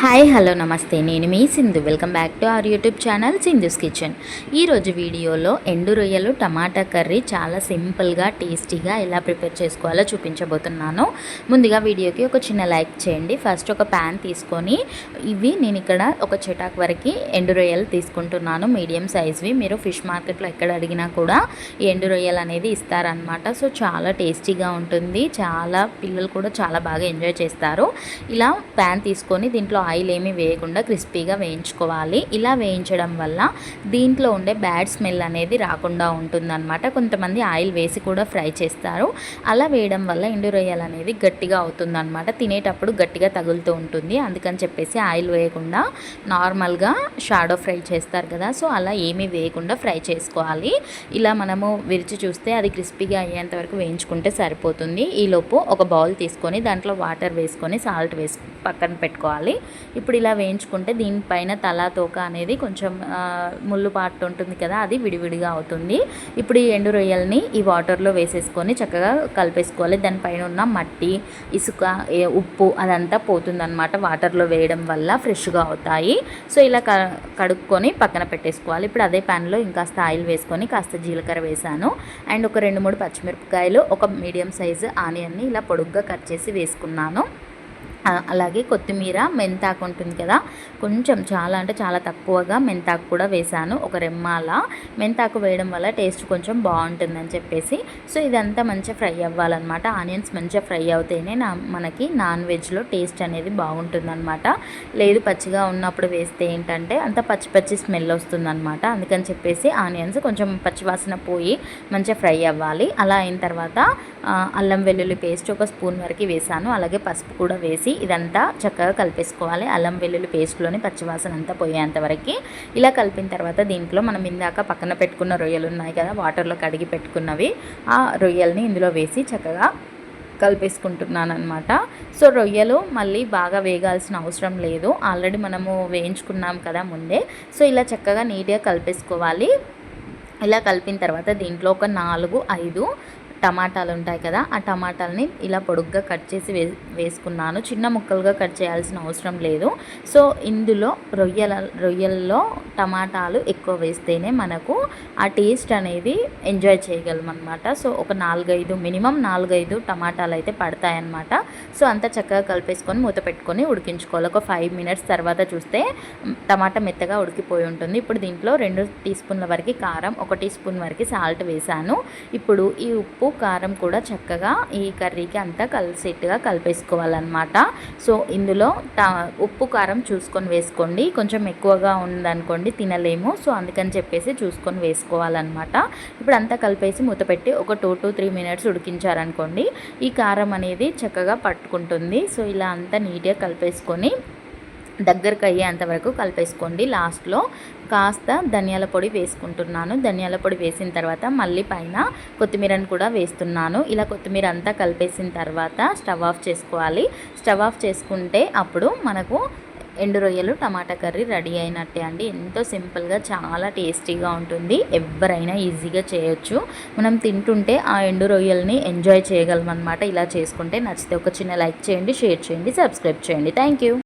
Hi hello నమస్తే. నేను మీ Sindhu. Welcome back to our YouTube channel Sindhu's kitchen. ఈరోజు వీడియోలో ఎండు రొయ్యలు టమాటా కర్రీ చాలా సింపుల్గా టేస్టీగా ఎలా ప్రిపేర్ చేసుకోవాలో చూపించబోతున్నాను. ముందుగా వీడియోకి ఒక చిన్న లైక్ చేయండి. ఫస్ట్ ఒక ప్యాన్ తీసుకొని ఇవి నేను ఇక్కడ ఒక చెటాక్ వరకు ఎండు రొయ్యలు తీసుకుంటున్నాను. మీడియం సైజ్వి. మీరు ఫిష్ మార్కెట్లో ఎక్కడ అడిగినా కూడా ఈ ఎండు రొయ్యలు అనేది ఇస్తారనమాట సో చాలా టేస్టీగా ఉంటుంది. చాలా పిల్లలు కూడా చాలా బాగా ఎంజాయ్ చేస్తారు. ఇలా ప్యాన్ తీసుకొని దీంట్లో ఆయిల్ ఏమీ వేయకుండా క్రిస్పీగా వేయించుకోవాలి. ఇలా వేయించడం వల్ల దీంట్లో ఉండే బ్యాడ్ స్మెల్ అనేది రాకుండా ఉంటుందన్నమాట. కొంతమంది ఆయిల్ వేసి కూడా ఫ్రై చేస్తారు. అలా వేయడం వల్ల ఎండు రొయ్యలు అనేది గట్టిగా అవుతుందన్నమాట. తినేటప్పుడు గట్టిగా తగులుతూ ఉంటుంది. అందుకని చెప్పేసి ఆయిల్ వేయకుండా నార్మల్గా షాడో ఫ్రై చేస్తారు కదా. సో అలా ఏమీ వేయకుండా ఫ్రై చేసుకోవాలి. ఇలా మనము విరిచి చూస్తే అది క్రిస్పీగా అయ్యేంత వరకు వేయించుకుంటే సరిపోతుంది. ఈలోపు ఒక బౌల్ తీసుకొని దాంట్లో వాటర్ వేసుకొని సాల్ట్ వేసి పక్కన పెట్టుకోవాలి. ఇప్పుడు ఇలా వేయించుకుంటే దీనిపైన తల తోక అనేది కొంచెం ముళ్ళు పాటు ఉంటుంది కదా అది విడివిడిగా అవుతుంది. ఇప్పుడు ఈ ఎండు రొయ్యల్ని ఈ వాటర్లో వేసేసుకొని చక్కగా కలిపేసుకోవాలి. దానిపైన ఉన్న మట్టి ఇసుక ఉప్పు అదంతా పోతుందన్నమాట వాటర్లో వేయడం వల్ల ఫ్రెష్గా అవుతాయి. సో ఇలా క కడుక్కొని పక్కన పెట్టేసుకోవాలి. ఇప్పుడు అదే ప్యాన్లో ఇంకాస్త ఆయిల్ వేసుకొని కాస్త జీలకర్ర వేసాను. అండ్ ఒక రెండు మూడు పచ్చిమిరపకాయలు ఒక మీడియం సైజు ఆనియన్ని ఇలా పొడుగ్గా కట్ చేసి వేసుకున్నాను. అలాగే కొత్తిమీర మెంతాకు ఉంటుంది కదా. కొంచెం చాలా అంటే చాలా తక్కువగా మెంతాకు కూడా వేసాను ఒక రెమ్మాల. మెంతాకు వేయడం వల్ల టేస్ట్ కొంచెం బాగుంటుందని చెప్పేసి. సో ఇదంతా మంచిగా ఫ్రై అవ్వాలన్నమాట. ఆనియన్స్ మంచిగా ఫ్రై అవుతేనే నా మనకి నాన్ వెజ్లో టేస్ట్ అనేది బాగుంటుందన్నమాట. లేదు పచ్చిగా ఉన్నప్పుడు వేస్తే ఏంటంటే అంత పచ్చి పచ్చి స్మెల్ వస్తుందన్నమాట. అందుకని చెప్పేసి ఆనియన్స్ కొంచెం పచ్చివాసన పోయి మంచిగా ఫ్రై అవ్వాలి. అలా అయిన తర్వాత అల్లం వెల్లుల్లి పేస్ట్ ఒక స్పూన్ వరకు వేసాను అలాగే పసుపు కూడా వేసి ఇదంతా చక్కగా కలిపేసుకోవాలి. అల్లం వెల్లుల్లి పేస్ట్లోని పచ్చివాసన అంతా పోయేంత వరకు. ఇలా కలిపిన తర్వాత దీంట్లో మనం ఇందాక పక్కన పెట్టుకున్న రొయ్యలు ఉన్నాయి కదా వాటర్లో కడిగి పెట్టుకున్నవి. ఆ రొయ్యల్ని ఇందులో వేసి చక్కగా కలిపేసుకుంటున్నాను అనమాట సో రొయ్యలు మళ్ళీ బాగా వేగాల్సిన అవసరం లేదు. ఆల్రెడీ మనము వేయించుకున్నాం కదా ముందే. సో ఇలా చక్కగా నీట్గా కలిపేసుకోవాలి. ఇలా కలిపిన తర్వాత దీంట్లో ఒక నాలుగు ఐదు టమాటాలు ఉంటాయి కదా ఆ టమాటాలని ఇలా పొడుగ్గా కట్ చేసి వే వేసుకున్నాను. చిన్న ముక్కలుగా కట్ చేయాల్సిన అవసరం లేదు. సో ఇందులో రొయ్యల రొయ్యల్లో టమాటాలు ఎక్కువ వేస్తేనే మనకు ఆ టేస్ట్ అనేది ఎంజాయ్ చేయగలం అనమాట సో ఒక నాలుగైదు మినిమం నాలుగైదు టమాటాలు అయితే పడతాయన్నమాట. సో అంత చక్కగా కలిపేసుకొని మూత పెట్టుకొని ఉడికించుకోవాలి. ఒక ఫైవ్ మినిట్స్ తర్వాత చూస్తే టమాటా మెత్తగా ఉడికిపోయి ఉంటుంది. ఇప్పుడు దీంట్లో రెండు టీ స్పూన్ల వరకు కారం ఒక టీ స్పూన్ వరకు సాల్ట్ వేసాను ఇప్పుడు ఈ ఉప్పు కారం కూడా చక్కగా ఈ కర్రీకి అంతా కలిసేట్టుగా కలిపేసుకోవాలన్నమాట. సో ఇందులో ఉప్పు కారం చూసుకొని వేసుకోండి. కొంచెం ఎక్కువగా ఉందనుకోండి తినలేము. సో అందుకని చెప్పేసి చూసుకొని వేసుకోవాలన్నమాట. ఇప్పుడు అంతా కలిపేసి మూత పెట్టి ఒక టూ టు త్రీ మినిట్స్ ఉడికించారనుకోండి ఈ కారం అనేది చక్కగా పట్టుకుంటుంది. సో ఇలా అంతా నీట్గా కలిపేసుకొని దగ్గరకు అయ్యేంత వరకు కలిపేసుకోండి. లాస్ట్లో కాస్త ధనియాల పొడి వేసుకుంటున్నాను. ధనియాల పొడి వేసిన తర్వాత మళ్ళీ పైన కొత్తిమీరని కూడా వేస్తున్నాను. ఇలా కొత్తిమీర అంతా కలిపేసిన తర్వాత స్టవ్ ఆఫ్ చేసుకోవాలి. స్టవ్ ఆఫ్ చేసుకుంటే అప్పుడు మనకు ఎండు రొయ్యలు టమాటా కర్రీ రెడీ అయినట్టే అండి. ఎంతో సింపుల్గా చాలా టేస్టీగా ఉంటుంది. ఎవరైనా ఈజీగా చేయొచ్చు. మనం తింటుంటే ఆ ఎండు రొయ్యల్ని ఎంజాయ్ చేయగలం అనమాట ఇలా చేసుకుంటే నచ్చితే ఒక చిన్న లైక్ చేయండి షేర్ చేయండి సబ్స్క్రైబ్ చేయండి. Thank you.